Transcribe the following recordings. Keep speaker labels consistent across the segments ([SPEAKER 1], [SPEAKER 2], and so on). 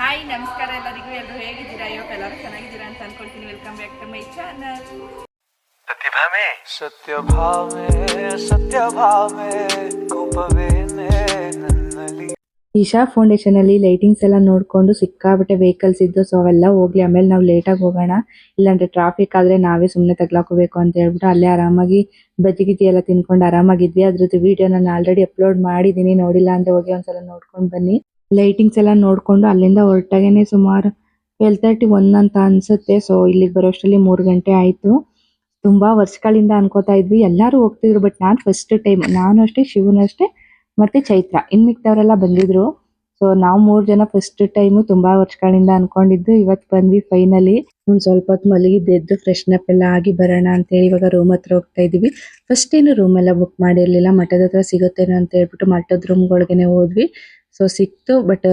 [SPEAKER 1] Hi ನಮಸ್ಕಾರ ಎಲ್ಲರಿಗೂ. ಎಲ್ಲರೂ ಹೇಗಿದ್ದೀರಾ? ಇವತ್ತು ಎಲ್ಲರೂ ಚೆನ್ನಾಗಿದ್ದೀರಾ ಅಂತ ಅನ್ಕೊಳ್ತೀನಿ. Welcome back to my channel
[SPEAKER 2] Pratibha May
[SPEAKER 3] ಸತ್ಯ ಭಾವೆ ಸತ್ಯ ಭಾವೆ ಕೋಪವೇನೆ ನನ್ನಲ್ಲಿ.
[SPEAKER 4] ಈಶಾ ಫೌಂಡೇಶನ್ ಅಲ್ಲಿ ಲೈಟಿಂಗ್ಸ್ ಎಲ್ಲ ನೋಡ್ಕೊಂಡು ಸಿಕ್ಕಾಬಿಟ್ಟೆ ವೆಹಿಕಲ್ಸ್ ಇದ್ದು ಸೊ ಅವೆಲ್ಲ ಹೋಗ್ಲಿ ಆಮೇಲೆ ನಾವು ಲೇಟಾಗಿ ಹೋಗೋಣ. ಇಲ್ಲಾಂದ್ರೆ ಟ್ರಾಫಿಕ್ ಆದ್ರೆ ನಾವೇ ಸುಮ್ಮನೆ ತಗ್ಲಾಕೋಬೇಕು ಅಂತ ಹೇಳ್ಬಿಟ್ಟು ಅಲ್ಲೇ ಆರಾಮಾಗಿ ಬಜ್ಜಿ ಗಿಜ್ಜಿ ಎಲ್ಲ ತಿನ್ಕೊಂಡು ಆರಾಮಾಗಿದ್ವಿ. ಅದ್ರದ್ದು ವಿಡಿಯೋ ನಾನು ಆಲ್ರೆಡಿ ಅಪ್ಲೋಡ್ ಮಾಡಿದ್ದೀನಿ ನೋಡಿಲ್ಲ ಅಂದ್ರೆ ಹೋಗಿ ಒಂದ್ಸಲ ನೋಡ್ಕೊಂಡು ಬನ್ನಿ. ಲೈಟಿಂಗ್ಸ್ ಎಲ್ಲ ನೋಡ್ಕೊಂಡು ಅಲ್ಲಿಂದ ಹೊರಟಾಗೇನೆ ಸುಮಾರು ಟ್ವೆಲ್ ತರ್ಟಿ ಒನ್ ಅಂತ ಅನ್ಸುತ್ತೆ. ಸೊ ಇಲ್ಲಿಗೆ ಬರೋಷ್ಟರಲ್ಲಿ ಮೂರು ಗಂಟೆ ಆಯ್ತು. ತುಂಬಾ ವರ್ಷಗಳಿಂದ ಅನ್ಕೋತಾ ಇದ್ವಿ. ಎಲ್ಲರೂ ಹೋಗ್ತಿದ್ರು ಬಟ್ ನಾನ್ ಫಸ್ಟ್ ಟೈಮ್ ನಾನು ಅಷ್ಟೇ, ಶಿವನು ಅಷ್ಟೇ, ಮತ್ತೆ ಚೈತ್ರ. ಇನ್ ಮಿಕ್ತವ್ರೆಲ್ಲ ಬಂದಿದ್ರು. ಸೊ ನಾವು ಮೂರ್ ಜನ ಫಸ್ಟ್ ಟೈಮ್ ತುಂಬಾ ವರ್ಷಗಳಿಂದ ಅನ್ಕೊಂಡಿದ್ದು. ಇವತ್ತು ಬಂದ್ವಿ ಫೈನಲಿ ಒಂದ್ ಸ್ವಲ್ಪ ಹೊತ್ತು ಮಲಗಿದ್ದು ಎದ್ದು ಫ್ರೆಶ್ ಅಪ್ ಎಲ್ಲ ಆಗಿ ಬರೋಣ ಅಂತ ಹೇಳಿ ಇವಾಗ ರೂಮ್ ಹತ್ರ ಹೋಗ್ತಾ ಇದೀವಿ ಫಸ್ಟ್ ಏನು ರೂಮ್ ಎಲ್ಲ ಬುಕ್ ಮಾಡಿರ್ಲಿಲ್ಲ, ಮಠದ ಹತ್ರ ಸಿಗುತ್ತೇನೋ ಅಂತ ಹೇಳ್ಬಿಟ್ಟು ಮಠದ ರೂಮ್ಗೊಳಗೆನೆ ಹೋದ್ವಿ. ಸೊ ಸಿಕ್ತು ಬಟ್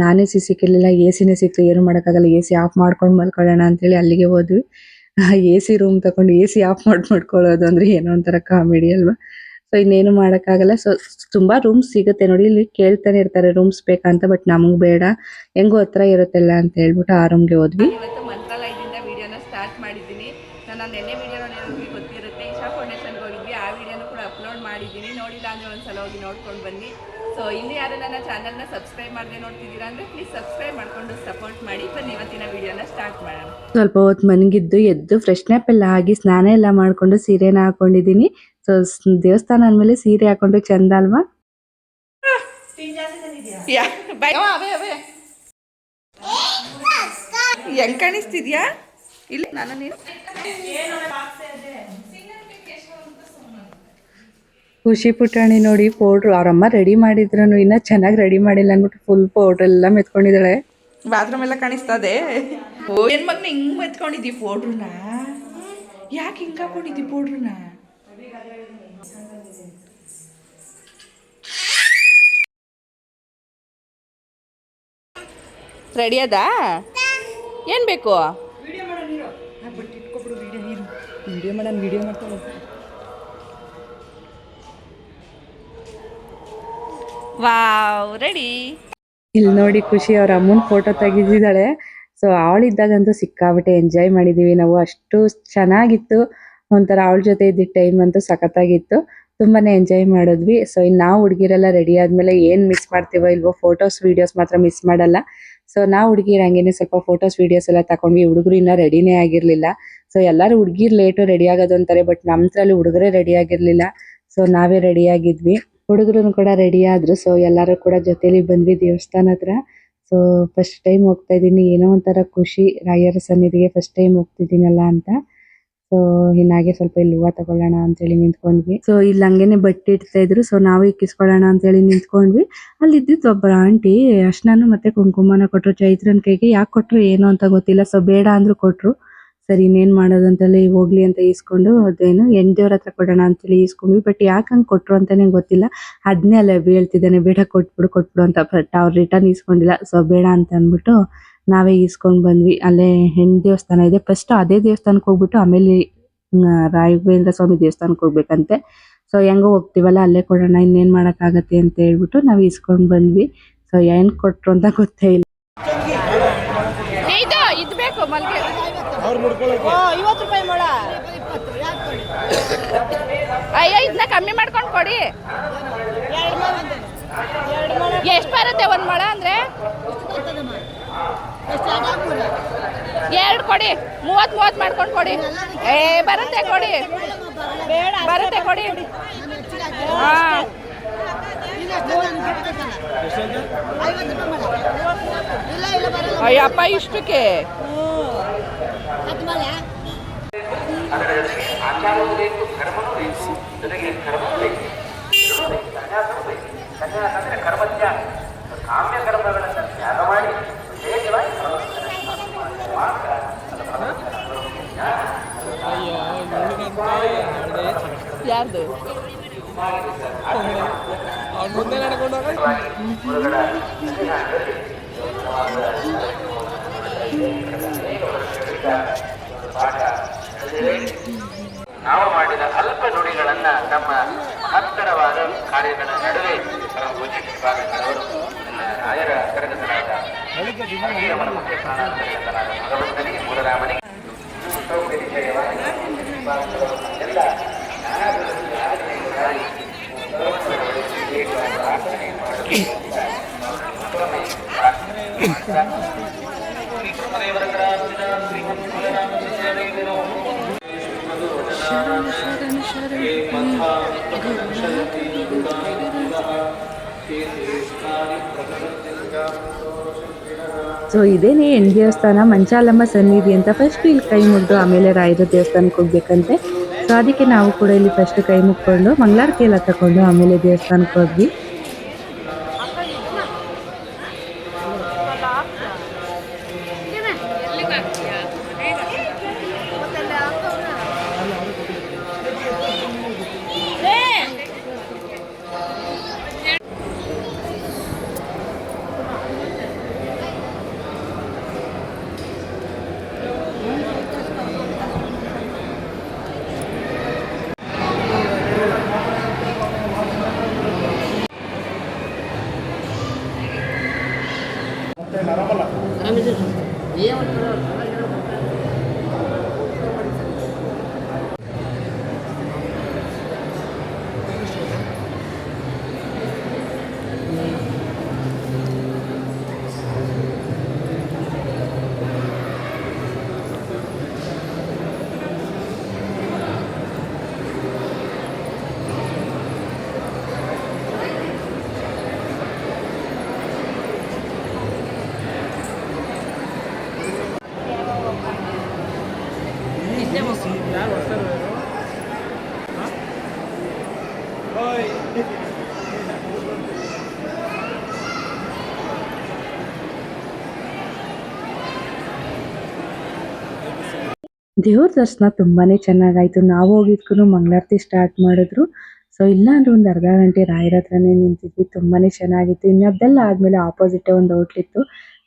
[SPEAKER 4] ನಾನೇ ಸಿ ಸಿಕ್ಕಿರ್ಲಿಲ್ಲ ಎ ಸಿನೇ ಸಿಕ್ತು, ಏನು ಮಾಡೋಕ್ಕಾಗಲ್ಲ ಎ ಸಿ ಆಫ್ ಮಾಡ್ಕೊಂಡು ಮಲ್ಕೊಳ್ಳೋಣ ಅಂತೇಳಿ ಅಲ್ಲಿಗೆ ಹೋದ್ವಿ. ಎ ಸಿ ರೂಮ್ ತಗೊಂಡು ಎ ಸಿ ಆಫ್ ಮಾಡಿ, ಮಾಡ್ಕೊಳ್ಳೋದು ಅಂದ್ರೆ ಏನೋ ಒಂಥರ ಕಾಮಿಡಿ ಅಲ್ವಾ? ಸೊ ಇನ್ನೇನು ಮಾಡೋಕ್ಕಾಗಲ್ಲ ಸೊ ತುಂಬಾ ರೂಮ್ಸ್ ಸಿಗುತ್ತೆ ನೋಡಿ, ಇಲ್ಲಿ ಕೇಳ್ತಾನೆ ಇರ್ತಾರೆ ರೂಮ್ಸ್ ಬೇಕಂತ ಬಟ್ ನಮಗೆ ಬೇಡ, ಹೆಂಗೋ ಹತ್ರ ಇರುತ್ತಲ್ಲ ಅಂತ ಹೇಳ್ಬಿಟ್ಟು ಆ ರೂಮ್ಗೆ ಹೋದ್ವಿ.
[SPEAKER 1] ನಿಮಗೆ ಗೊತ್ತಿರುತ್ತೆ. ಇಶಾ ಫೌಂಡೇಶನ್ಗೆ ಹೋಗಿದ್ವಿ ಆ ವಿಡಿಯೋನು ಕೂಡ ಅಪ್ಲೋಡ್ ಮಾಡಿದ್ದೀನಿ. ನೋಡಿಲ್ಲ ಅಂದರೆ ಒಂದು ಸಲ ಹೋಗಿ ನೋಡ್ಕೊಂಡು ಬನ್ನಿ. ಸೊ ಇಲ್ಲಿ ಯಾರು ನನ್ನ ಚಾನಲ್ನ ಸಬ್ಸ್ಕ್ರೈಬ್ ಮಾಡದೆ ನೋಡ್ತಿದ್ದೀರಾ ಅಂದರೆ ಪ್ಲೀಸ್ ಸಬ್ಸ್ಕ್ರೈಬ್ ಮಾಡ್ಕೊಂಡು ಸಪೋರ್ಟ್ ಮಾಡಿ. ಬನ್ನಿ ಇವತ್ತಿನ ವಿಡಿಯೋನ ಸ್ಟಾರ್ಟ್ ಮಾಡೋಣ.
[SPEAKER 4] ಸ್ವಲ್ಪ ಹೊತ್ತು ಮನಗಿದ್ದು ಎದ್ದು ಫ್ರೆಶ್ನಪ್ ಎಲ್ಲ ಆಗಿ ಸ್ನಾನ ಎಲ್ಲ ಮಾಡಿಕೊಂಡು ಸೀರೆನ ಹಾಕೊಂಡಿದ್ದೀನಿ. ಸೊ ದೇವಸ್ಥಾನ ಅಂದಮೇಲೆ ಸೀರೆ ಹಾಕೊಂಡು ಚಂದ ಅಲ್ವಾ?
[SPEAKER 1] Yeah bye. ಅವ, ಅವೇ ಅವೇ. ಹೆಂಗ್ ಕಾಣಿಸ್ತಿದ್ಯಾ? ಇಲ್ಲ ನಾನು ನೀನು.
[SPEAKER 4] ಖುಷಿ ಪುಟಾಣಿ ನೋಡಿ ಪೌಡ್ರು ಅವರಮ್ಮ ರೆಡಿ ಮಾಡಿದ್ರು ಇನ್ನ ಚೆನ್ನಾಗಿ ರೆಡಿ ಮಾಡಿಲ್ಲ ಅಂದ್ಬಿಟ್ಟು ಫುಲ್ ಪೌಡ್ರ್ ಎಲ್ಲ ಮೆತ್ಕೊಂಡಿದ್ದಾಳೆ.
[SPEAKER 1] ಬಾತ್ರೂಮ್ ಎಲ್ಲ ಕಾಣಿಸ್ತದೆ. ಏನ್ ಮಗ್ನ ಹಿಂಗ್ ಮೆತ್ಕೊಂಡಿದ್ದಿ ಪೌಡ್ರನ್ನ ಯಾಕೆ ಹಿಂಗ್ ಹಾಕೊಂಡಿದ್ದಿ ಪೌಡ್ರನ್ನ ರೆಡಿ ಅದಾ? ಏನ್ ಬೇಕು?
[SPEAKER 4] ವಿಡಿಯೋ ಮಾಡೋಣ ವಿಡಿಯೋ ಮಾಡ್ತಾ
[SPEAKER 1] ವಾವ್ ರೆಡಿ
[SPEAKER 4] ಇಲ್ಲಿ ನೋಡಿ ಖುಷಿ ಅವ್ರ ಅಮ್ಮನ ಫೋಟೋ ತೆಗೆದಿದ್ದಾಳೆ. ಸೊ ಅವಳಿದ್ದಾಗಂತೂ ಸಿಕ್ಕಾಬಿಟ್ಟೆ ಎಂಜಾಯ್ ಮಾಡಿದೀವಿ ನಾವು. ಅಷ್ಟು ಚೆನ್ನಾಗಿತ್ತು. ಒಂಥರ ಅವಳ ಜೊತೆ ಇದ್ದಿದ್ದ ಟೈಮ್ ಅಂತೂ ಸಖತ್ತಾಗಿತ್ತು. ತುಂಬಾನೇ ಎಂಜಾಯ್ ಮಾಡಿದ್ವಿ. ಸೊ ಇನ್ನು ನಾವು ಹುಡುಗಿರೆಲ್ಲ ರೆಡಿ ಆದ್ಮೇಲೆ ಏನ್ ಮಿಸ್ ಮಾಡ್ತೀವೋ ಇಲ್ವೋ ಫೋಟೋಸ್ ವಿಡಿಯೋಸ್ ಮಾತ್ರ ಮಿಸ್ ಮಾಡಲ್ಲ. ಸೊ ನಾವು ಹುಡುಗಿರ್ ಹಂಗೇನೆ ಸ್ವಲ್ಪ ಫೋಟೋಸ್ ವಿಡಿಯೋಸ್ ಎಲ್ಲ ತಕೊಂಡ್ವಿ. ಹುಡುಗರು ಇನ್ನೂ ರೆಡಿನೇ ಆಗಿರ್ಲಿಲ್ಲ. ಸೊ ಎಲ್ಲರೂ ಹುಡುಗಿರ್ ಲೇಟು ರೆಡಿ ಆಗೋದು ಅಂತಾರೆ ಬಟ್ ನಮ್ಮದ್ರಲ್ಲಿ ಹುಡುಗರೇ ರೆಡಿ ಆಗಿರ್ಲಿಲ್ಲ. ಸೊ ನಾವೇ ರೆಡಿ ಆಗಿದ್ವಿ. ಹುಡುಗರು ಕೂಡ ರೆಡಿ ಆದ್ರು. ಸೊ ಎಲ್ಲರೂ ಕೂಡ ಜೊತೇಲಿ ಬಂದ್ವಿ ದೇವಸ್ಥಾನ ಹತ್ರ. ಸೊ ಫಸ್ಟ್ ಟೈಮ್ ಹೋಗ್ತಾ ಇದೀನಿ ಏನೋ ಒಂಥರ ಖುಷಿ. ರಾಯರ ಸನ್ನಿಧಿಗೆ ಫಸ್ಟ್ ಟೈಮ್ ಹೋಗ್ತಿದ್ದೀನಲ್ಲ ಅಂತ. ಸೊ ಇನ್ನಾಗೆ ಸ್ವಲ್ಪ ಇಲ್ಲಿ ಹೂವ ತಗೊಳ್ಳೋಣ ಅಂತೇಳಿ ನಿಂತ್ಕೊಂಡ್ವಿ. ಸೊ ಇಲ್ಲಿ ಹಂಗೇನೆ ಬಟ್ಟೆ ಇಡ್ತಾ ಇದ್ರು. ಸೊ ನಾವು ಇಕ್ಕಿಸ್ಕೊಳ್ಳೋಣ ಅಂತೇಳಿ ನಿಂತ್ಕೊಂಡ್ವಿ. ಅಲ್ಲಿ ಇದ್ದಿದ್ದು ಒಬ್ಬ ಆಂಟಿ, ಅರ್ಶನಾನು ಮತ್ತೆ ಕುಂಕುಮನ ಕೊಟ್ರು. ಚೈತ್ರನ್ ಕೈಗೆ ಯಾಕೆ ಕೊಟ್ರು, ಏನು ಅಂತ ಗೊತ್ತಿಲ್ಲ. ಸೊ ಬೇಡ ಅಂದ್ರು ಕೊಟ್ರು. ಸರಿ, ಇನ್ನೇನ್ ಮಾಡೋದು ಅಂತೇಳಿ ಹೋಗ್ಲಿ ಅಂತ ಈಸ್ಕೊಂಡು ಅದೇನು ಹೆಣ್ ದೇವ್ರ ಹತ್ರ ಕೊಡೋಣ ಅಂತೇಳಿ ಈಸ್ಕೊಂಡ್ವಿ. ಬಟ್ ಯಾಕೆ ಹಂಗೆ ಕೊಟ್ರು ಅಂತಾನೆ ಗೊತ್ತಿಲ್ಲ. ಅದನ್ನೇ ಅಲ್ಲ ಹೇಳ್ತಿದ್ದಾನೆ, ಬೇಡ ಕೊಟ್ಬಿಡು ಕೊಟ್ಬಿಡು ಅಂತ. ಬಟ್ ಅವ್ರು ರಿಟರ್ನ್ ಈಸ್ಕೊಂಡಿಲ್ಲ. ಸೊ ಬೇಡ ಅಂತ ಅಂದ್ಬಿಟ್ಟು ನಾವೇ ಈಸ್ಕೊಂಡ್ ಬಂದ್ವಿ. ಅಲ್ಲೇ ಹೆಣ್ ದೇವಸ್ಥಾನ ಇದೆ. ಫಸ್ಟ್ ಅದೇ ದೇವಸ್ಥಾನಕ್ಕೆ ಹೋಗ್ಬಿಟ್ಟು ಆಮೇಲೆ ರಾಘವೇಂದ್ರ ಸ್ವಾಮಿ ದೇವಸ್ಥಾನಕ್ಕೆ ಹೋಗ್ಬೇಕಂತೆ. ಸೊ ಹೆಂಗೋ ಹೋಗ್ತೀವಲ್ಲ ಅಲ್ಲೇ ಕೊಡೋಣ ಇನ್ನೇನ್ ಮಾಡೋಕ್ಕಾಗತ್ತೆ ಅಂತ ಹೇಳ್ಬಿಟ್ಟು ನಾವ್ ಈಸ್ಕೊಂಡ್ ಬಂದ್ವಿ. ಸೊ ಏನ್ ಕೊಟ್ರು ಅಂತ ಗೊತ್ತೇ ಇಲ್ಲ.
[SPEAKER 1] ಅಯ್ಯೋ ಇದನ್ನ ಕಮ್ಮಿ ಮಾಡ್ಕೊಂಡು ಕೊಡಿ. ಎಷ್ಟು ಬರುತ್ತೆ ಒಂದು ಮೊಳ ಅಂದ್ರೆ? ಎರಡು ಕೊಡಿ, ಮೂವತ್ತು ಮೂವತ್ತು ಮಾಡ್ಕೊಂಡು ಕೊಡಿ. ಏ, ಬರುತ್ತೆ ಕೊಡಿ. ಬರುತ್ತೆ ಕೊಡಿ. ಅಯ್ಯಪ್ಪ, ಇಷ್ಟಕ್ಕೆ.
[SPEAKER 2] ಕರ್ಮತ್ಯಾಗ ಕಾಮ್ಯ ಕರ್ಮಗಳನ್ನು ತ್ಯಾಗ ಮಾಡಿ
[SPEAKER 1] ಯಾರ್ದು
[SPEAKER 2] ಗುರುಗಳ ಸನ್ನಿಧಾನದಲ್ಲಿ ಪಾಠ ನಡೆದಿದೆ. ನಾವು ಮಾಡಿದ ಅಲ್ಪ ನುಡಿಗಳನ್ನ ನಮ್ಮ ಮಹತ್ತರವಾದ ಕಾರ್ಯಗಳ ನಡುವೆ ಪರಮ ಪೂಜ್ಯ ಶ್ರೀಪಾದಂಗಳವರು ನನ್ನ ರಾಯರ ಕರಗತರಾದ ಅಕ್ಷರವನ ಮಧ್ಯೆ ಪ್ರಾಣಾಂತರ್ಗತನಾದ ಭಗವಂತನಿಗೆ ಮೂಲರಾಮನಿಗೆ
[SPEAKER 4] ಸೊ ಇದೇನೆ ಎನ್ ದೇವಸ್ಥಾನ ಮಂಚಾಲಮ್ಮ ಸನ್ನಿಧಿ ಅಂತ ಫಸ್ಟ್ ಇಲ್ಲಿ ಕೈ ಮುಗಿದು ಆಮೇಲೆ ರಾಯರ ದೇವಸ್ಥಾನಕ್ಕೆ ಹೋಗ್ಬೇಕಂತೆ. ಸೊ ಅದಕ್ಕೆ ನಾವು ಕೂಡ ಇಲ್ಲಿ ಫಸ್ಟ್ ಕೈ ಮುಕ್ಕೊಂಡು ಮಂಗಳಾರತಿ ಎಲ್ಲ ತಗೊಂಡು ಆಮೇಲೆ ದೇವಸ್ಥಾನಕ್ಕೆ ಹೋದ್ವಿ. ದೇವ್ರ ದರ್ಶನ ತುಂಬಾನೇ ಚೆನ್ನಾಗಾಯ್ತು. ನಾವು ಹೋಗಿದ್ಕು ಮಂಗಳಾರತಿ ಸ್ಟಾರ್ಟ್ ಮಾಡಿದ್ರು. ಸೊ ಇಲ್ಲಾಂದ್ರೆ ಒಂದು ಅರ್ಧ ಗಂಟೆ ರಾಯರ ಹತ್ರನೇ ನಿಂತಿದ್ವಿ. ತುಂಬಾನೇ ಚೆನ್ನಾಗಿತ್ತು. ಇನ್ನದೆಲ್ಲ ಆದ್ಮೇಲೆ ಆಪೋಸಿಟ್ ಒಂದು ಹೋಟ್ಲಿತ್ತು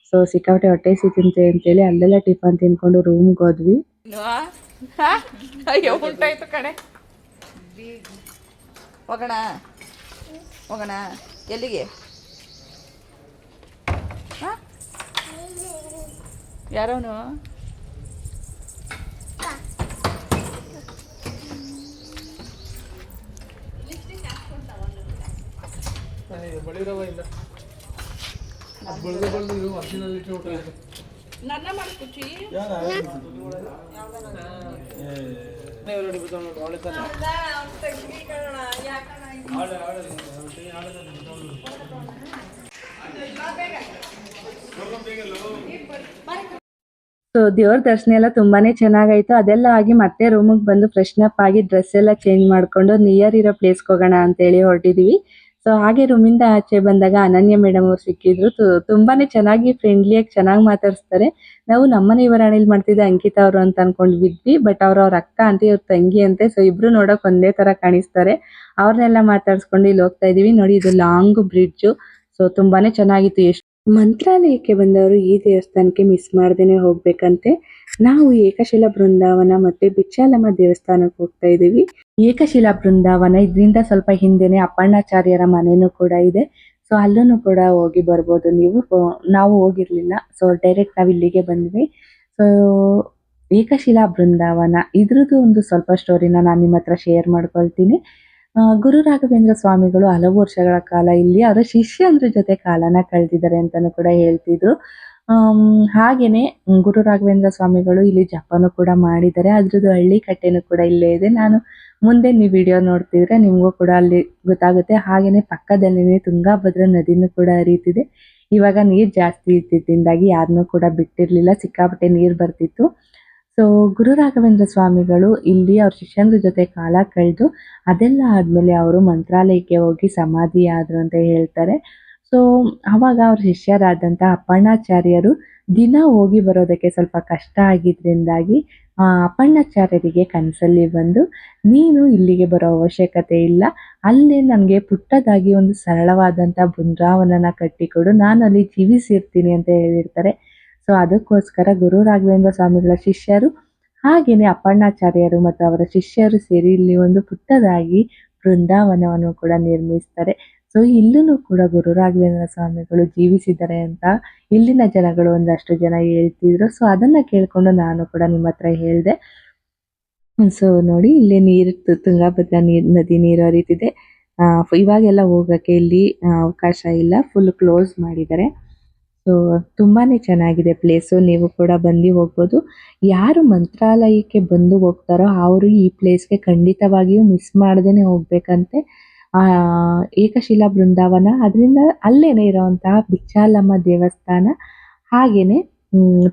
[SPEAKER 4] ಸೊ ಸಿಕ್ಕಾಪಟ್ಟೆ ಹೊಟ್ಟೆ ಸಿಕ್ಕಿಂತೆ ಅಂತೇಳಿ ಅಲ್ಲೆಲ್ಲ ಟಿಫನ್ ತಿನ್ಕೊಂಡು ರೂಮ್ಗೆ ಹೋದ್ವಿ.
[SPEAKER 1] ಎಲ್ಲಿಗೆ? ಯಾರವನು? ನನ್ನ ಮಾಡ್ಕೊಚ್ಚಿ
[SPEAKER 4] ಸೊ ದೇವ್ರ ದರ್ಶನ ಎಲ್ಲ ತುಂಬಾನೇ ಚೆನ್ನಾಗಾಯ್ತು. ಅದೆಲ್ಲ ಆಗಿ ಮತ್ತೆ ರೂಮಿಗೆ ಬಂದು ಫ್ರೆಶ್ನಪ್ ಆಗಿ ಡ್ರೆಸ್ ಎಲ್ಲ ಚೇಂಜ್ ಮಾಡ್ಕೊಂಡು ನಿಯರ್ ಇರೋ ಪ್ಲೇಸ್ಗೆ ಹೋಗೋಣ ಅಂತ ಹೇಳಿ ಹೊರಟಿದೀವಿ. ಸೊ ಹಾಗೆ ರೂಮಿಂದ ಆಚೆ ಬಂದಾಗ ಅನನ್ಯ ಮೇಡಮ್ ಅವ್ರು ಸಿಕ್ಕಿದ್ರು. ತುಂಬಾನೇ ಚೆನ್ನಾಗಿ ಫ್ರೆಂಡ್ಲಿಯಾಗಿ ಚೆನ್ನಾಗಿ ಮಾತಾಡಿಸ್ತಾರೆ. ನಾವು ನಮ್ಮನೆ ಇವರಾಣಿಲಿ ಮಾಡ್ತಿದ್ದ ಅಂಕಿತಾ ಅವರು ಅಂತ ಅನ್ಕೊಂಡ್ವಿದ್ವಿ ಬಟ್ ಅವ್ರ ಅವ್ರ ಅಕ್ಕ ಅಂತ ಇವ್ರ ತಂಗಿ ಅಂತೆ ಸೊ ಇಬ್ರು ನೋಡಕ್ ಒಂದೇ ತರ ಕಾಣಿಸ್ತಾರೆ. ಅವ್ರನ್ನೆಲ್ಲ ಮಾತಾಡ್ಸ್ಕೊಂಡು ಇಲ್ಲಿ ಹೋಗ್ತಾ ಇದೀವಿ. ನೋಡಿ, ಇದು ಲಾಂಗ್ ಬ್ರಿಡ್ಜ್ ಸೊ ತುಂಬಾನೇ ಚೆನ್ನಾಗಿತ್ತು. ಎಷ್ಟು ಮಂತ್ರಾಲಯಕ್ಕೆ ಬಂದವರು ಈ ದೇವಸ್ಥಾನಕ್ಕೆ ಮಿಸ್ ಮಾಡ್ದೇನೆ ಹೋಗ್ಬೇಕಂತೆ. ನಾವು ಏಕಶಿಲಾ ಬೃಂದಾವನ ಮತ್ತೆ ಬಿಚ್ಚಾಲಮ್ಮ ದೇವಸ್ಥಾನಕ್ಕೆ ಹೋಗ್ತಾ ಇದೀವಿ ಏಕಶಿಲಾ ಬೃಂದಾವನ ಇದರಿಂದ ಸ್ವಲ್ಪ ಹಿಂದೆನೆ ಅಪ್ಪಣ್ಣಾಚಾರ್ಯರ ಮನೆನೂ ಕೂಡ ಇದೆ. ಸೊ ಅಲ್ಲೂ ಕೂಡ ಹೋಗಿ ಬರ್ಬೋದು ನೀವು. ನಾವು ಹೋಗಿರ್ಲಿಲ್ಲ. ಸೊ ಡೈರೆಕ್ಟ್ ನಾವು ಇಲ್ಲಿಗೆ ಬಂದ್ವಿ. ಸೊ ಏಕಶಿಲಾ ಬೃಂದಾವನ ಇದ್ರದ್ದು ಒಂದು ಸ್ವಲ್ಪ ಸ್ಟೋರಿನ ನಾನು ನಿಮ್ಮ ಹತ್ರ ಶೇರ್ ಮಾಡ್ಕೊಳ್ತೀನಿ. ಗುರು ರಾಘವೇಂದ್ರ ಸ್ವಾಮಿಗಳು ಹಲವು ವರ್ಷಗಳ ಕಾಲ ಇಲ್ಲಿ ಅವರ ಶಿಷ್ಯಂದ್ರ ಜೊತೆ ಕಾಲನ ಕಳೆದಿದ್ದಾರೆ ಅಂತಾನು ಕೂಡ ಹೇಳ್ತಿದ್ರು. ಹಾಗೇನೆ ಗುರು ರಾಘವೇಂದ್ರ ಸ್ವಾಮಿಗಳು ಇಲ್ಲಿ ಜಪನು ಕೂಡ ಮಾಡಿದ್ದಾರೆ. ಅದ್ರದ್ದು ಹಳ್ಳಿ ಕಟ್ಟೆನೂ ಕೂಡ ಇಲ್ಲೇ ಇದೆ. ನಾನು ಮುಂದೆ ನೀವು ವಿಡಿಯೋ ನೋಡ್ತಿದ್ರೆ ನಿಮಗೂ ಕೂಡ ಅಲ್ಲಿ ಗೊತ್ತಾಗುತ್ತೆ. ಹಾಗೇನೆ ಪಕ್ಕದಲ್ಲಿನೇ ತುಂಗಾಭದ್ರಾ ನದಿನೂ ಕೂಡ ಹರಿಯುತ್ತಿದೆ ಇವಾಗ ನೀರು ಜಾಸ್ತಿ ಇದ್ದಿದ್ದಿಂದಾಗಿ ಯಾರನ್ನೂ ಕೂಡ ಬಿಟ್ಟಿರಲಿಲ್ಲ. ಸಿಕ್ಕಾಪಟ್ಟೆ ನೀರು ಬರ್ತಿತ್ತು. ಸೊ ಗುರು ರಾಘವೇಂದ್ರ ಸ್ವಾಮಿಗಳು ಇಲ್ಲಿ ಅವ್ರ ಶಿಷ್ಯಂದ್ರ ಜೊತೆ ಕಾಲ ಕಳೆದು ಅದೆಲ್ಲ ಆದಮೇಲೆ ಅವರು ಮಂತ್ರಾಲಯಕ್ಕೆ ಹೋಗಿ ಸಮಾಧಿ ಆದರು ಅಂತ ಹೇಳ್ತಾರೆ. ಸೊ ಅವಾಗ ಅವ್ರ ಶಿಷ್ಯರಾದಂಥ ಅಪ್ಪಣ್ಣಾಚಾರ್ಯರು ದಿನ ಹೋಗಿ ಬರೋದಕ್ಕೆ ಸ್ವಲ್ಪ ಕಷ್ಟ ಆಗಿದ್ರಿಂದಾಗಿ, ಆ ಅಪ್ಪಣ್ಣಾಚಾರ್ಯರಿಗೆ ಕನಸಲ್ಲಿ ಬಂದು, ನೀನು ಇಲ್ಲಿಗೆ ಬರೋ ಅವಶ್ಯಕತೆ ಇಲ್ಲ, ಅಲ್ಲೇ ನನಗೆ ಪುಟ್ಟದಾಗಿ ಒಂದು ಸರಳವಾದಂಥ ಬೃಂದಾವನನ ಕಟ್ಟಿಕೊಡು ನಾನು ಅಲ್ಲಿ ಜೀವಿಸಿರ್ತೀನಿ ಅಂತ ಹೇಳಿರ್ತಾರೆ. ಸೊ ಅದಕ್ಕೋಸ್ಕರ ಗುರು ರಾಘವೇಂದ್ರ ಸ್ವಾಮಿಗಳ ಶಿಷ್ಯರು ಹಾಗೆಯೇ ಅಪ್ಪಣ್ಣಾಚಾರ್ಯರು ಮತ್ತು ಅವರ ಶಿಷ್ಯರು ಸೇರಿ ಇಲ್ಲಿ ಒಂದು ಪುಟ್ಟದಾಗಿ ಬೃಂದಾವನವನ್ನು ಕೂಡ ನಿರ್ಮಿಸ್ತಾರೆ. ಸೊ ಇಲ್ಲೂ ಕೂಡ ಗುರು ರಾಘವೇಂದ್ರ ಸ್ವಾಮಿಗಳು ಜೀವಿಸಿದ್ದಾರೆ ಅಂತ ಇಲ್ಲಿನ ಜನಗಳು ಒಂದಷ್ಟು ಜನ ಹೇಳ್ತಿದ್ರು. ಸೊ ಅದನ್ನು ಕೇಳಿಕೊಂಡು ನಾನು ಕೂಡ ನಿಮ್ಮ ಹತ್ರ ಹೇಳಿದೆ. ಸೊ ನೋಡಿ, ಇಲ್ಲಿ ನೀರು ತುಂಗಾಭದ್ರಾ ನೀರ್, ನದಿ ನೀರು ಹರಿತಿದೆ. ಇವಾಗೆಲ್ಲ ಹೋಗೋಕ್ಕೆ ಇಲ್ಲಿ ಅವಕಾಶ ಇಲ್ಲ. ಫುಲ್ ಕ್ಲೋಸ್ ಮಾಡಿದ್ದಾರೆ. ಸೊ ತುಂಬಾನೇ ಚೆನ್ನಾಗಿದೆ ಪ್ಲೇಸು ನೀವು ಕೂಡ ಬಂದು ಹೋಗ್ಬೋದು. ಯಾರು ಮಂತ್ರಾಲಯಕ್ಕೆ ಬಂದು ಹೋಗ್ತಾರೋ ಅವರು ಈ ಪ್ಲೇಸ್ಗೆ ಖಂಡಿತವಾಗಿಯೂ ಮಿಸ್ ಮಾಡ್ದೇನೆ ಹೋಗ್ಬೇಕಂತೆ. ಏಕಶಿಲಾ ಬೃಂದಾವನ. ಅದರಿಂದ ಅಲ್ಲೇನೇ ಇರೋವಂತಹ ಬಿಚ್ಚಾಲಮ್ಮ ದೇವಸ್ಥಾನ. ಹ್ಮ್,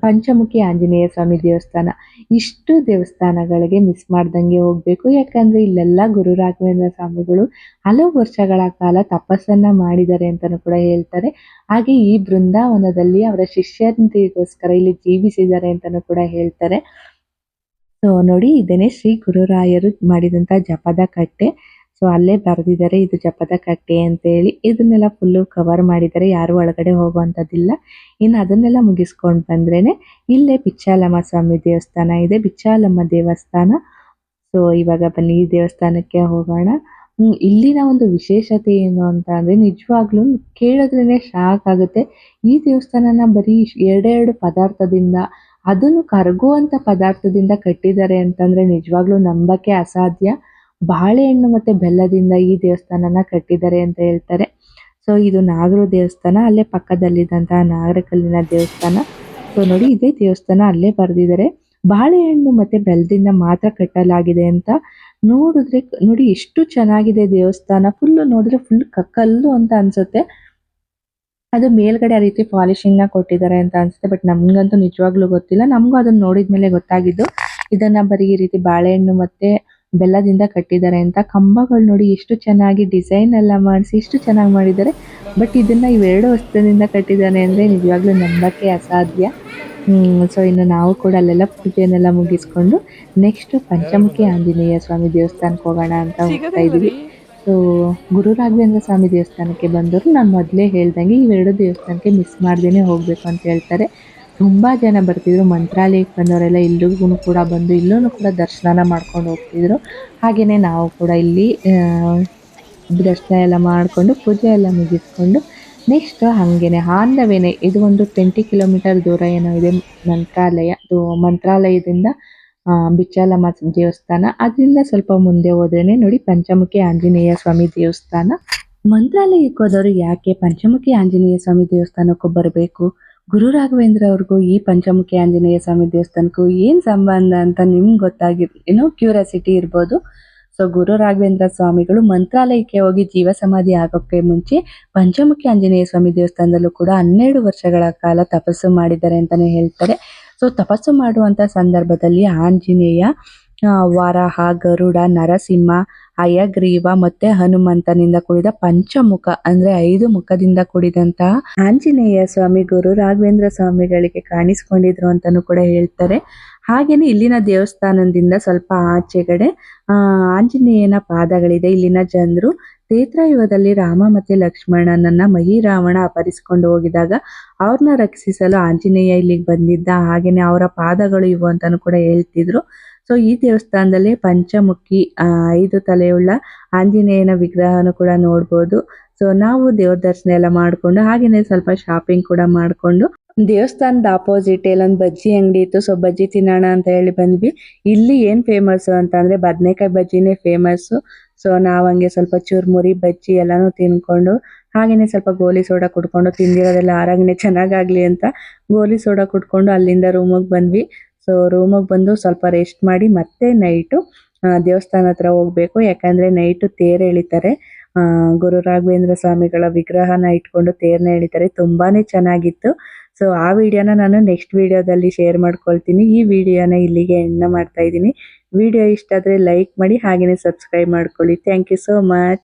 [SPEAKER 4] ಪಂಚಮುಖಿ ಆಂಜನೇಯ ಸ್ವಾಮಿ ದೇವಸ್ಥಾನ. ಇಷ್ಟು ದೇವಸ್ಥಾನಗಳಿಗೆ ಮಿಸ್ ಮಾಡ್ದಂಗೆ ಹೋಗ್ಬೇಕು. ಯಾಕಂದ್ರೆ ಇಲ್ಲೆಲ್ಲ ಗುರು ರಾಘವೇಂದ್ರ ಸ್ವಾಮಿಗಳು ಹಲವು ವರ್ಷಗಳ ಕಾಲ ತಪಸ್ಸನ್ನ ಮಾಡಿದ್ದಾರೆ ಅಂತಾನು ಕೂಡ ಹೇಳ್ತಾರೆ. ಹಾಗೆ ಈ ಬೃಂದಾವನದಲ್ಲಿ ಅವರ ಶಿಷ್ಯಂತಿಗೋಸ್ಕರ ಇಲ್ಲಿ ಜೀವಿಸಿದ್ದಾರೆ ಅಂತಾನು ಕೂಡ ಹೇಳ್ತಾರೆ. ಸೊ ನೋಡಿ ಇದೇನೆ ಶ್ರೀ ಗುರುರಾಯರು ಮಾಡಿದಂತ ಜಪದ ಕಟ್ಟೆ. ಸೊ ಅಲ್ಲೇ ಬರೆದಿದ್ದಾರೆ ಇದು ಜಪದ ಕಟ್ಟೆ ಅಂತ ಹೇಳಿ ಇದನ್ನೆಲ್ಲ ಫುಲ್ಲು ಕವರ್ ಮಾಡಿದ್ದಾರೆ. ಯಾರು ಒಳಗಡೆ ಹೋಗುವಂಥದ್ದಿಲ್ಲ. ಇನ್ನು ಅದನ್ನೆಲ್ಲ ಮುಗಿಸ್ಕೊಂಡು ಬಂದ್ರೇನೆ ಇಲ್ಲೇ ಬಿಚ್ಚಾಲಮ್ಮ ಸ್ವಾಮಿ ದೇವಸ್ಥಾನ ಇದೆ. ಬಿಚ್ಚಾಲಮ್ಮ ದೇವಸ್ಥಾನ. ಸೊ ಇವಾಗ ಬನ್ನಿ ಈ ದೇವಸ್ಥಾನಕ್ಕೆ ಹೋಗೋಣ. ಇಲ್ಲಿನ ಒಂದು ವಿಶೇಷತೆ ಏನು ಅಂತ ಅಂದ್ರೆ ನಿಜವಾಗ್ಲೂ ಕೇಳಿದ್ರೇನೆ ಶಾಕ್ ಆಗುತ್ತೆ. ಈ ದೇವಸ್ಥಾನನ ಬರೀ ಎರಡೆರಡು ಪದಾರ್ಥದಿಂದ ಅದನ್ನು ಕರಗುವಂತ ಪದಾರ್ಥದಿಂದ ಕಟ್ಟಿದ್ದಾರೆ ಅಂತಂದ್ರೆ ನಿಜವಾಗ್ಲೂ ನಂಬಕ್ಕೆ ಅಸಾಧ್ಯ. ಬಾಳೆಹಣ್ಣು ಮತ್ತೆ ಬೆಲ್ಲದಿಂದ ಈ ದೇವಸ್ಥಾನನ ಕಟ್ಟಿದ್ದಾರೆ ಅಂತ ಹೇಳ್ತಾರೆ. ಸೊ ಇದು ನಾಗರ ದೇವಸ್ಥಾನ, ಅಲ್ಲೇ ಪಕ್ಕದಲ್ಲಿದ್ದಂತಹ ನಾಗರಕಲ್ಲಿನ ದೇವಸ್ಥಾನ. ಸೊ ನೋಡಿ, ಇದೇ ದೇವಸ್ಥಾನ ಅಲ್ಲೇ ಬರೆದಿದ್ದಾರೆ. ಬಾಳೆಹಣ್ಣು ಮತ್ತೆ ಬೆಲ್ಲದಿಂದ ಮಾತ್ರ ಕಟ್ಟಲಾಗಿದೆ ಅಂತ ನೋಡಿದ್ರೆ, ನೋಡಿ, ಎಷ್ಟು ಚೆನ್ನಾಗಿದೆ ದೇವಸ್ಥಾನ. ಫುಲ್ ನೋಡಿದ್ರೆ ಫುಲ್ ಕಲ್ಲು ಅಂತ ಅನ್ಸುತ್ತೆ. ಅದು ಮೇಲ್ಗಡೆ ಆ ರೀತಿ ಪಾಲಿಶಿಂಗ್ನ ಕೊಟ್ಟಿದ್ದಾರೆ ಅಂತ ಅನ್ಸುತ್ತೆ ಬಟ್ ನಮ್ಗಂತೂ ನಿಜವಾಗ್ಲೂ ಗೊತ್ತಿಲ್ಲ. ನಮಗೂ ಅದನ್ನ ನೋಡಿದ್ಮೇಲೆ ಗೊತ್ತಾಗಿದ್ದು. ಇದನ್ನ ಬರೀ ಈ ರೀತಿ ಬಾಳೆಹಣ್ಣು ಮತ್ತೆ ಬೆಲ್ಲದಿಂದ ಕಟ್ಟಿದ್ದಾರೆ ಅಂತ. ಕಂಬಗಳು ನೋಡಿ ಎಷ್ಟು ಚೆನ್ನಾಗಿ ಡಿಸೈನ್ ಎಲ್ಲ ಮಾಡಿಸಿ ಎಷ್ಟು ಚೆನ್ನಾಗಿ ಮಾಡಿದ್ದಾರೆ. ಬಟ್ ಇದನ್ನ ಇವೆರಡು ವಸ್ತುವಿನಿಂದ ಕಟ್ಟಿದ್ದಾರೆ ಅಂದ್ರೆ ನಿಜವಾಗ್ಲೂ ನಂಬಕ್ಕೆ ಅಸಾಧ್ಯ. ಸೊ ಇನ್ನು ನಾವು ಕೂಡ ಅಲ್ಲೆಲ್ಲ ಪೂಜೆಯನ್ನೆಲ್ಲ ಮುಗಿಸ್ಕೊಂಡು ನೆಕ್ಸ್ಟ್ ಪಂಚಮುಖಿ ಆಂಜನೇಯ ಸ್ವಾಮಿ ದೇವಸ್ಥಾನಕ್ಕೆ ಹೋಗೋಣ ಅಂತ ಹೋಗ್ತಾ ಇದೀವಿ ಸೊ ಗುರು ರಾಘವೇಂದ್ರ ಸ್ವಾಮಿ ದೇವಸ್ಥಾನಕ್ಕೆ ಬಂದವರು ನಾನು ಮೊದಲೇ ಹೇಳ್ದಂಗೆ ಇವೆರಡು ದೇವಸ್ಥಾನಕ್ಕೆ ಮಿಸ್ ಮಾಡ್ದೇನೆ ಹೋಗ್ಬೇಕು ಅಂತ ಹೇಳ್ತಾರೆ. ತುಂಬಾ ಜನ ಬರ್ತಿದ್ರು ಮಂತ್ರಾಲಯಕ್ಕೆ ಬಂದವರೆಲ್ಲ ಇಲ್ಲಿಗೂ ಕೂಡ ಬಂದು ಇಲ್ಲೂ ಕೂಡ ದರ್ಶನ ಮಾಡ್ಕೊಂಡು ಹೋಗ್ತಿದ್ರು. ಹಾಗೆಯೇ ನಾವು ಕೂಡ ಇಲ್ಲಿ ದರ್ಶನ ಎಲ್ಲ ಮಾಡಿಕೊಂಡು ಪೂಜೆ ಎಲ್ಲ ಮುಗಿಸ್ಕೊಂಡು ನೆಕ್ಸ್ಟ್ ಹಾಗೇನೆ ಆನ್ ಇದು ಒಂದು ಟ್ವೆಂಟಿ ಕಿಲೋಮೀಟರ್ ದೂರ ಏನೋ ಇದೆ ಮಂತ್ರಾಲಯ ಮಂತ್ರಾಲಯದಿಂದ ಬಿಚ್ಚಾಲಮ್ಮ ದೇವಸ್ಥಾನ. ಅದರಿಂದ ಸ್ವಲ್ಪ ಮುಂದೆ ಹೋದ್ರೇನೆ ನೋಡಿ ಪಂಚಮುಖಿ ಆಂಜನೇಯ ಸ್ವಾಮಿ ದೇವಸ್ಥಾನ. ಮಂತ್ರಾಲಯಕ್ಕೆ ಹೋದವರು ಯಾಕೆ ಪಂಚಮುಖಿ ಆಂಜನೇಯ ಸ್ವಾಮಿ ದೇವಸ್ಥಾನಕ್ಕೂ ಬರಬೇಕು? ಗುರು ರಾಘವೇಂದ್ರ ಅವ್ರಿಗೂ, ಈ ಪಂಚಮುಖಿ ಆಂಜನೇಯ ಸ್ವಾಮಿ ದೇವಸ್ಥಾನಕ್ಕೂ ಏನು ಸಂಬಂಧ ಅಂತ ನಿಮ್ಗೆ ಗೊತ್ತಾಗಿ ಏನೋ ಕ್ಯೂರಿಯಾಸಿಟಿ ಇರ್ಬೋದು. ಸೊ ಗುರು ರಾಘವೇಂದ್ರ ಸ್ವಾಮಿಗಳು ಮಂತ್ರಾಲಯಕ್ಕೆ ಹೋಗಿ ಜೀವ ಸಮಾಧಿ ಆಗೋಕ್ಕೆ ಮುಂಚೆ ಪಂಚಮುಖಿ ಆಂಜನೇಯ ಸ್ವಾಮಿ ದೇವಸ್ಥಾನದಲ್ಲೂ ಕೂಡ ಹನ್ನೆರಡು ವರ್ಷಗಳ ಕಾಲ ತಪಸ್ಸು ಮಾಡಿದ್ದಾರೆ ಅಂತಾನೆ ಹೇಳ್ತಾರೆ. ಸೊ ತಪಸ್ಸು ಮಾಡುವಂತ ಸಂದರ್ಭದಲ್ಲಿ ಆಂಜನೇಯ ವರಾಹ, ಗರುಡ, ನರಸಿಂಹ ಹಯಗ್ರೀವ ಮತ್ತೆ ಹನುಮಂತನಿಂದ ಕೂಡಿದ ಪಂಚಮುಖ, ಅಂದ್ರೆ ಐದು ಮುಖದಿಂದ ಕೂಡಿದಂತಹ ಆಂಜನೇಯ ಸ್ವಾಮಿ ಗುರು ರಾಘವೇಂದ್ರ ಸ್ವಾಮಿಗಳಿಗೆ ಕಾಣಿಸ್ಕೊಂಡಿದ್ರು ಅಂತಾನು ಕೂಡ ಹೇಳ್ತಾರೆ. ಹಾಗೇನೆ ಇಲ್ಲಿನ ದೇವಸ್ಥಾನದಿಂದ ಸ್ವಲ್ಪ ಆಚೆಗಡೆ ಆಂಜನೇಯನ ಪಾದಗಳಿದೆ. ಇಲ್ಲಿನ ಜನರು ತ್ರೇತಾಯುಗದಲ್ಲಿ ರಾಮ ಮತ್ತೆ ಲಕ್ಷ್ಮಣನನ್ನ ಮಹಿರಾವಣ ಅಪರಿಸಿಕೊಂಡು ಹೋಗಿದಾಗ ಅವ್ರನ್ನ ರಕ್ಷಿಸಲು ಆಂಜನೇಯ ಇಲ್ಲಿಗೆ ಬಂದಿದ್ದ. ಹಾಗೇನೆ ಅವರ ಪಾದಗಳು ಇವು ಅಂತಾನು ಕೂಡ ಹೇಳ್ತಿದ್ರು. ಸೊ ಈ ದೇವಸ್ಥಾನದಲ್ಲಿ ಪಂಚಮುಖಿ ಐದು ತಲೆಯುಳ್ಳ ಆಂಜನೇಯನ ವಿಗ್ರಹನು ಕೂಡ ನೋಡ್ಬೋದು. ಸೊ ನಾವು ದೇವ್ರ ದರ್ಶನ ಎಲ್ಲ ಮಾಡ್ಕೊಂಡು ಹಾಗೇನೆ ಸ್ವಲ್ಪ ಶಾಪಿಂಗ್ ಕೂಡ ಮಾಡ್ಕೊಂಡು ದೇವಸ್ಥಾನದ ಆಪೋಸಿಟ್ ಇಲ್ಲೊಂದು ಬಜ್ಜಿ ಅಂಗಡಿ ಇತ್ತು. ಸೊ ಬಜ್ಜಿ ತಿನ್ನೋಣ ಅಂತ ಹೇಳಿ ಬಂದ್ವಿ. ಇಲ್ಲಿ ಏನ್ ಫೇಮಸ್ ಅಂತ ಅಂದ್ರೆ ಬದನೆಕಾಯಿ ಬಜ್ಜಿನೇ ಫೇಮಸ್ ಸೊ ನಾವು ಹಂಗೆ ಸ್ವಲ್ಪ ಚುರ್ಮುರಿ, ಬಜ್ಜಿ ಎಲ್ಲಾನು ತಿನ್ಕೊಂಡು ಹಾಗೇನೆ ಸ್ವಲ್ಪ ಗೋಲಿ ಸೋಡಾ ಕುಡ್ಕೊಂಡು ತಿಂದಿರೋದೆಲ್ಲ ಆರಾಗನೆ ಚೆನ್ನಾಗಾಗ್ಲಿ ಅಂತ ಗೋಲಿ ಸೋಡಾ ಕುಡ್ಕೊಂಡು ಅಲ್ಲಿಂದ ರೂಮಿಗೆ ಬಂದ್ವಿ. ಸೊ ರೂಮಿಗೆ ಬಂದು ಸ್ವಲ್ಪ ರೆಸ್ಟ್ ಮಾಡಿ ಮತ್ತೆ ನೈಟು ದೇವಸ್ಥಾನ ಹತ್ರ ಹೋಗ್ಬೇಕು. ಯಾಕಂದ್ರೆ ನೈಟು ತೇರು ಎಳಿತಾರೆ. ಗುರು ರಾಘವೇಂದ್ರ ಸ್ವಾಮಿಗಳ ವಿಗ್ರಹನ ಇಟ್ಕೊಂಡು ತೇರನ್ನ ಎಳಿತಾರೆ. ತುಂಬಾನೇ ಚೆನ್ನಾಗಿತ್ತು. ಸೊ ಆ ವಿಡಿಯೋನ ನಾನು ನೆಕ್ಸ್ಟ್ ವಿಡಿಯೋದಲ್ಲಿ ಶೇರ್ ಮಾಡ್ಕೊಳ್ತೀನಿ. ಈ ವಿಡಿಯೋನ ಇಲ್ಲಿಗೆ ಎಂಡ್ ಮಾಡ್ತಾ ಇದ್ದೀನಿ. ವಿಡಿಯೋ ಇಷ್ಟ ಆದ್ರೆ ಲೈಕ್ ಮಾಡಿ, ಹಾಗೇನೆ ಸಬ್ಸ್ಕ್ರೈಬ್ ಮಾಡ್ಕೊಳ್ಳಿ. Thank you so much